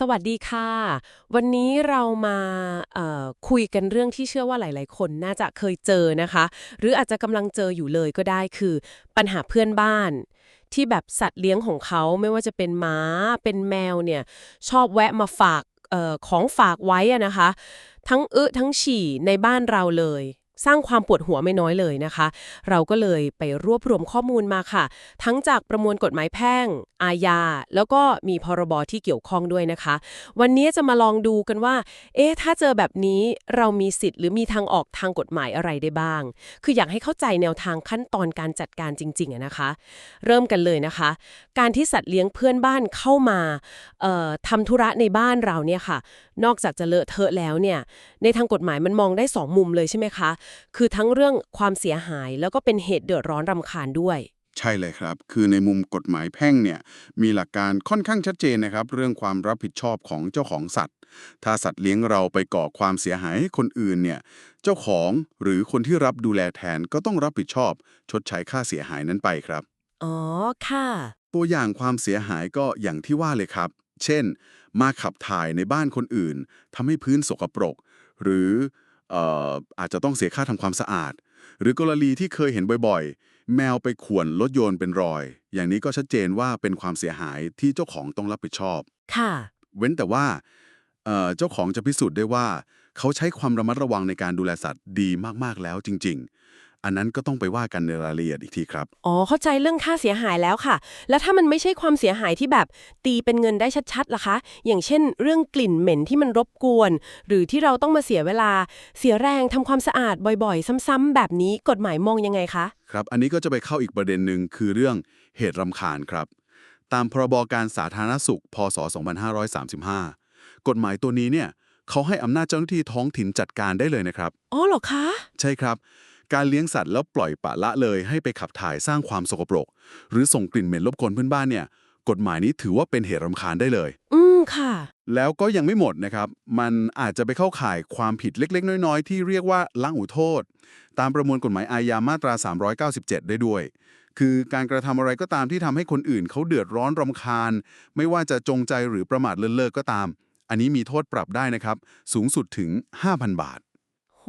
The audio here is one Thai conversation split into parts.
สวัสดีค่ะ วันนี้เรามาคุยกันเรื่องที่เชื่อว่าหลาย ๆ คนน่าจะเคยเจอนะคะ หรืออาจจะกำลังเจออยู่เลยก็ได้คือ ปัญหาเพื่อนบ้าน ที่แบบสัตว์เลี้ยงของเขาไม่ว่าจะเป็นม้าเป็นแมวเนี่ยชอบแวะมาฝากออของฝากไว้นะคะ ทั้งอึทั้งฉี่ในบ้านเราเลย สร้างความปวดหัวไม่น้อยเลยนะคะ เราก็เลยไปรวบรวมข้อมูลมาค่ะ ทั้งจากประมวลกฎหมายแพ่ง อาญา แล้วก็มีพรบที่เกี่ยวข้องด้วยนะคะ วันนี้จะมาลองดูกันว่า เอ๊ะถ้าเจอแบบนี้เรามีสิทธิ์หรือมีทางออกทางกฎหมายอะไรได้บ้าง คืออยากให้เข้าใจแนวทางขั้นตอนการจัดการจริงๆนะคะ เริ่มกันเลยนะคะ การที่สัตว์เลี้ยงเพื่อนบ้านเข้ามาเอ่อทำธุระในบ้านเราเนี่ยค่ะ นอกจากจะเลอะเทอะแล้วเนี่ย ในทางกฎหมายมันมองได้สองมุมเลยใช่ไหมคะคือทั้งเรื่องความเสียหาย แล้วก็เป็นเหตุเดือดร้อนรำคาญด้วย ใช่เลยครับ คือในมุมกฎหมายแพ่งเนี่ยมีหลักการค่อนข้างชัดเจนนะครับ เรื่องความรับผิดชอบของเจ้าของสัตว์ ถ้าสัตว์เลี้ยงเราไปก่อความเสียหายให้คนอื่นเนี่ยเจ้าของหรือคนที่รับดูแลแทนก็ต้องรับผิดชอบ ชดใช้ค่าเสียหายนั้นไปครับ อ๋อค่ะ ตัวอย่างความเสียหายก็อย่างที่ว่าเลยครับ เช่น มาขับถ่ายในบ้านคนอื่นทำให้พื้นสกปรก หรือเอ่ออาจจะต้องเสียค่าทำความสะอาด หรือกรณีที่เคยเห็นบ่อยๆ แมวไปข่วนรถยนต์เป็นรอย อย่างนี้ก็ชัดเจนว่าเป็นความเสียหายที่เจ้าของต้องรับผิดชอบ ค่ะ เว้นแต่ว่าเอ่อเจ้าของจะพิสูจน์ได้ว่า เขาใช้ความระมัดระวังในการดูแลสัตว์ดีมากๆแล้วจริง ๆ อันนั้นก็ต้องไปว่ากันในรายละเอียดอีกทีครับ อ๋อ เข้าใจเรื่องค่าเสียหายแล้วค่ะ แล้วถ้ามันไม่ใช่ความเสียหายที่แบบตีเป็นเงินได้ชัดๆล่ะคะ อย่างเช่น เรื่องกลิ่นเหม็นที่มันรบกวน หรือที่เราต้องมาเสียเวลา เสียแรงทำความสะอาดบ่อยๆ ซ้ำๆแบบนี้กฎหมายมองยังไงคะ ครับ อันนี้ก็จะไปเข้าอีกประเด็นหนึ่งคือเรื่องเหตุรำคาญครับ ตามพรบการสาธารณสุข พศ 2535 กฎหมายตัวนี้เนี่ยเขาให้อำนาจเจ้าหน้าที่ท้องถิ่นจัดการได้เลยนะครับ อ๋อเหรอคะ ใช่ครับ การเลี้ยงสัตว์แล้วปล่อยปละละเลยให้ไปขับถ่ายสร้างความสกปรก หรือส่งกลิ่นเหม็นรบกวนเพื่อนบ้านเนี่ย กฎหมายนี้ถือว่าเป็นเหตุรำคาญได้เลย อืมค่ะ แล้วก็ยังไม่หมดนะครับ มันอาจจะไปเข้าข่ายความผิดเล็ก ๆ น้อย ๆ ที่เรียกว่าละหุโทษ ตามประมวลกฎหมายอาญามาตรา 397 ได้ด้วย คือการกระทำอะไรก็ตามที่ทำให้คนอื่นเขาเดือดร้อนรำคาญ ไม่ว่าจะจงใจหรือประมาทเลินเล่อก็ตาม อันนี้มีโทษปรับได้นะครับ สูงสุดถึง 5,000 บาท โห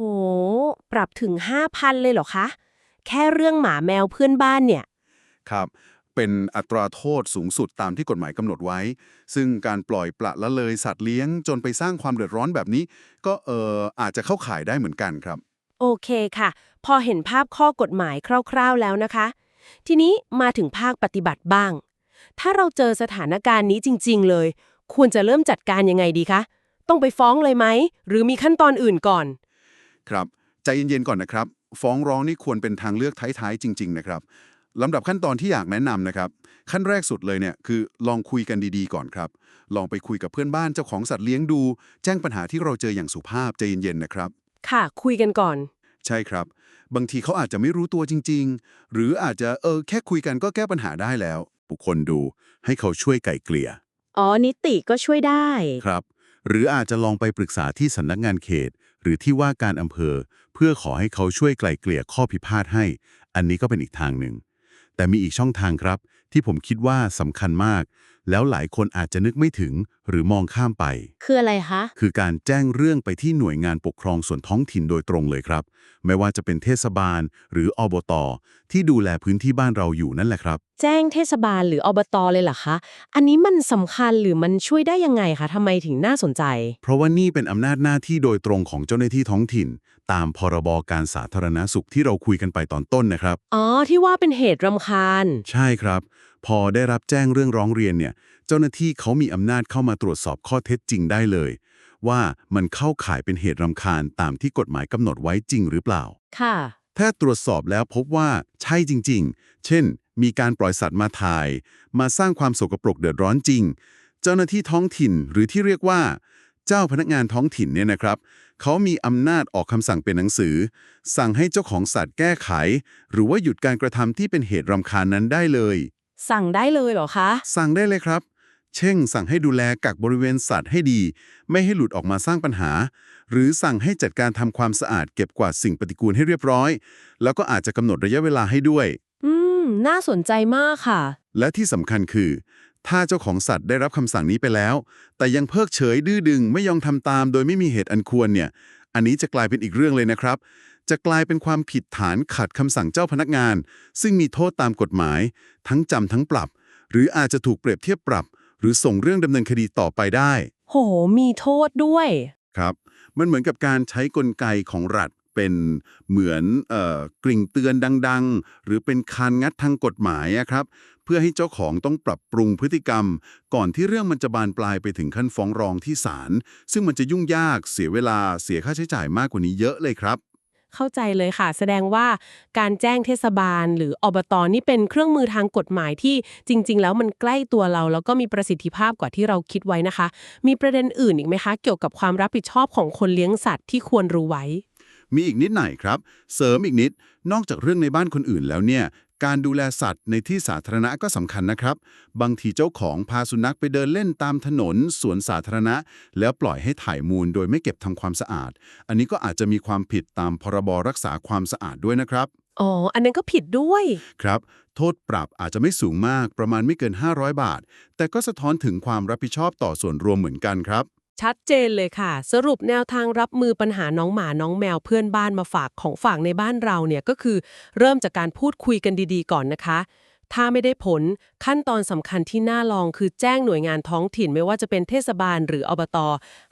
ปรับถึง 5,000 เลยเหรอคะ แค่เรื่องหมาแมวเพื่อนบ้านเนี่ย ครับ เป็นอัตราโทษสูงสุดตามที่กฎหมายกำหนดไว้ ซึ่งการปล่อยปละละเลยสัตว์เลี้ยงจนไปสร้างความเดือดร้อนแบบนี้ ก็เอออาจจะเข้าข่ายได้เหมือนกันครับ โอเคค่ะ พอเห็นภาพข้อกฎหมายคร่าว ๆแล้วนะคะ ทีนี้มาถึงภาคปฏิบัติบ้าง ถ้าเราเจอสถานการณ์นี้จริง ๆ เลย ควรจะเริ่มจัดการยังไงดีคะ ต้องไปฟ้องเลยไหม หรือมีขั้นตอนอื่นก่อน ครับ ใจเย็นๆก่อนนะครับ ฟ้องร้องนี่ควรเป็นทางเลือกท้ายๆจริง ๆ นะครับลำดับขั้นตอนที่อยากแนะนำนะครับ ขั้นแรกสุดเลยเนี่ยคือลองคุยกันดีๆก่อนครับ ลองไปคุยกับเพื่อนบ้านเจ้าของสัตว์เลี้ยงดู แจ้งปัญหาที่เราเจออย่างสุภาพใจเย็นๆนะครับ ค่ะ คุยกันก่อน ใช่ครับ บางทีเขาอาจจะไม่รู้ตัวจริง ๆ หรืออาจจะเออแค่คุยกันก็แก้ปัญหาได้แล้ว บุคคลดูให้เขาช่วยไก่เกลี่ยอ๋อนิติก็ช่วยได้ ครับ หรืออาจจะลองไปปรึกษาที่สำนักงานเขต หรือที่ว่าการอำเภอ เพื่อขอให้เขาช่วยไกล่เกลี่ยข้อพิพาทให้ อันนี้ก็เป็นอีกทางหนึ่ง แต่มีอีกช่องทางครับ ที่ผมคิดว่าสำคัญมาก แล้วหลายคนอาจจะนึกไม่ถึงหรือมองข้ามไป คืออะไรคะ คือการแจ้งเรื่องไปที่หน่วยงานปกครองส่วนท้องถิ่นโดยตรงเลยครับ ไม่ว่าจะเป็นเทศบาลหรืออบตที่ดูแลพื้นที่บ้านเราอยู่นั่นแหละครับ แจ้งเทศบาลหรืออบตเลยเหรอคะ อันนี้มันสำคัญหรือมันช่วยได้ยังไงคะทำไมถึงน่าสนใจ เพราะว่านี่เป็นอำนาจหน้าที่โดยตรงของเจ้าหน้าที่ท้องถิ่น ตามพรบการสาธารณสุขที่เราคุยกันไปตอนต้นนะครับ อ๋อ ที่ว่าเป็นเหตุรำคาญ ใช่ครับ พอได้รับแจ้งเรื่องร้องเรียนเนี่ยเจ้าหน้าที่เขามีอำนาจเข้ามาตรวจสอบข้อเท็จจริงได้เลย ว่ามันเข้าข่ายเป็นเหตุรำคาญตามที่กฎหมายกำหนดไว้จริงหรือเปล่า ค่ะ ถ้าตรวจสอบแล้วพบว่าใช่จริง ๆ เช่น มีการปล่อยสัตว์มาถ่าย มาสร้างความโสกปรกเดือดร้อนจริง เจ้าหน้าที่ท้องถิ่นหรือที่เรียกว่า เจ้าพนักงานท้องถิ่นเนี่ยนะครับ เขามีอำนาจออกคำสั่งเป็นหนังสือ สั่งให้เจ้าของสัตว์แก้ไข หรือว่าหยุดการกระทำที่เป็นเหตุรำคาญนั้นได้เลย สั่งได้เลยเหรอคะ สั่งได้เลยครับ เช่นสั่งให้ดูแลกักบริเวณสัตว์ให้ดี ไม่ให้หลุดออกมาสร้างปัญหา หรือสั่งให้จัดการทำความสะอาดเก็บกวาดสิ่งปฏิกูลให้เรียบร้อย แล้วก็อาจจะกำหนดระยะเวลาให้ด้วย อืม น่าสนใจมากค่ะ และที่สำคัญคือ ถ้าเจ้าของสัตว์ได้รับคำสั่งนี้ไปแล้ว แต่ยังเพิกเฉยดื้อดึงไม่ยอมทำตาม โดยไม่มีเหตุอันควรเนี่ย อันนี้จะกลายเป็นอีกเรื่องเลยนะครับ จะกลายเป็นความผิดฐานขัดคำสั่งเจ้าพนักงาน ซึ่งมีโทษตามกฎหมาย ทั้งจำทั้งปรับ หรืออาจจะถูกเปรียบเทียบปรับ หรือส่งเรื่องดำเนินคดีต่อไปได้ โห มีโทษด้วย ครับ มันเหมือนกับการใช้กลไกของรัฐเป็นเหมือนเอ่อกริ่งเตือนดัง ๆ หรือเป็นคานงัดทางกฎหมายอะครับ เพื่อให้เจ้าของต้องปรับปรุงพฤติกรรม ก่อนที่เรื่องมันจะบานปลายไปถึงขั้นฟ้องร้องที่ศาลซึ่งมันจะยุ่งยากเสียเวลาเสียค่าใช้จ่ายมากกว่านี้เยอะเลยครับ เข้าใจเลยค่ะ แสดงว่าการแจ้งเทศบาล หรืออบตนี่เป็นเครื่องมือทางกฎหมายที่จริง ๆ แล้วมันใกล้ตัวเรา แล้วก็มีประสิทธิภาพกว่าที่เราคิดไว้นะคะ มีประเด็นอื่นอีกไหมคะ เกี่ยวกับความรับผิดชอบของคนเลี้ยงสัตว์ที่ควรรู้ไว้มีอีกนิดหน่อยครับ เสริมอีกนิด นอกจากเรื่องในบ้านคนอื่นแล้วเนี่ย การดูแลสัตว์ในที่สาธารณะก็สำคัญนะครับ บางทีเจ้าของพาสุนัขไปเดินเล่นตามถนนสวนสาธารณะ แล้วปล่อยให้ถ่ายมูลโดยไม่เก็บทำความสะอาด อันนี้ก็อาจจะมีความผิดตามพรบรักษาความสะอาดด้วยนะครับ อ๋อ อันนั้นก็ผิดด้วย ครับ โทษปรับอาจจะไม่สูงมากประมาณไม่เกิน 500 บาท แต่ก็สะท้อนถึงความรับผิดชอบต่อส่วนรวมเหมือนกันครับ ชัดเจนเลยค่ะ สรุปแนวทางรับมือปัญหาน้องหมาน้องแมวเพื่อนบ้านมาฝากของฝากในบ้านเราเนี่ยก็คือ เริ่มจากการพูดคุยกันดีๆ ก่อนนะคะ ถ้าไม่ได้ผลขั้นตอนสำคัญที่น่าลองคือแจ้งหน่วยงานท้องถิ่นไม่ว่าจะเป็นเทศบาลหรืออบต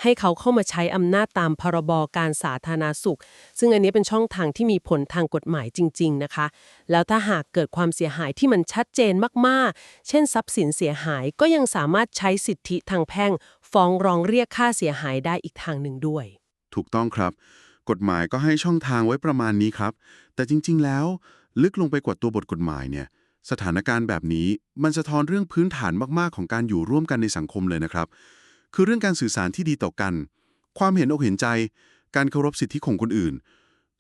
ให้เขาเข้ามาใช้อำนาจตามพรบการสาธารณสุข ซึ่งอันนี้เป็นช่องทางที่มีผลทางกฎหมายจริง ๆนะคะ แล้วถ้าหากเกิดความเสียหายที่มันชัดเจนมากๆ เช่น ทรัพย์สินเสียหายก็ยังสามารถใช้สิทธิทางแพ่ง ฟ้องร้องเรียกค่าเสียหายได้อีกทางหนึ่งด้วย ถูกต้องครับ กฎหมายก็ให้ช่องทางไว้ประมาณนี้ครับ แต่จริง ๆ แล้ว ลึกลงไปกว่าตัวบทกฎหมายเนี่ย สถานการณ์แบบนี้มันสะท้อนเรื่องพื้นฐานมากๆ ของการอยู่ร่วมกันในสังคมเลยนะครับ คือเรื่องการสื่อสารที่ดีต่อกัน ความเห็นอกเห็นใจ การเคารพสิทธิของคนอื่น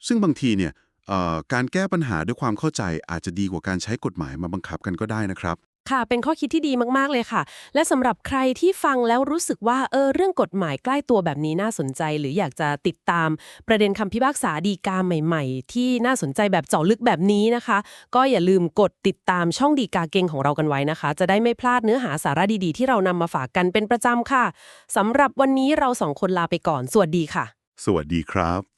ซึ่งบางทีเนี่ยเอ่อการแก้ปัญหาด้วยความเข้าใจอาจจะดีกว่าการใช้กฎหมายมาบังคับกันก็ได้นะครับ ค่ะ เป็นข้อคิดที่ดีมาก ๆ เลยค่ะ และสำหรับใครที่ฟังแล้วรู้สึกว่าเออเรื่องกฎหมายใกล้ตัวแบบนี้น่าสนใจ หรืออยากจะติดตามประเด็นคำพิพากษาดีกาใหม่ ๆ ที่น่าสนใจแบบเจาะลึกแบบนี้นะคะ ก็อย่าลืมกดติดตามช่องดีกาเก่งของเรากันไว้นะคะ จะได้ไม่พลาดเนื้อหาสาระดีๆ ที่เรานำมาฝากกันเป็นประจำค่ะสำหรับวันนี้เราสองคนลาไปก่อน สวัสดีค่ะ สวัสดีครับ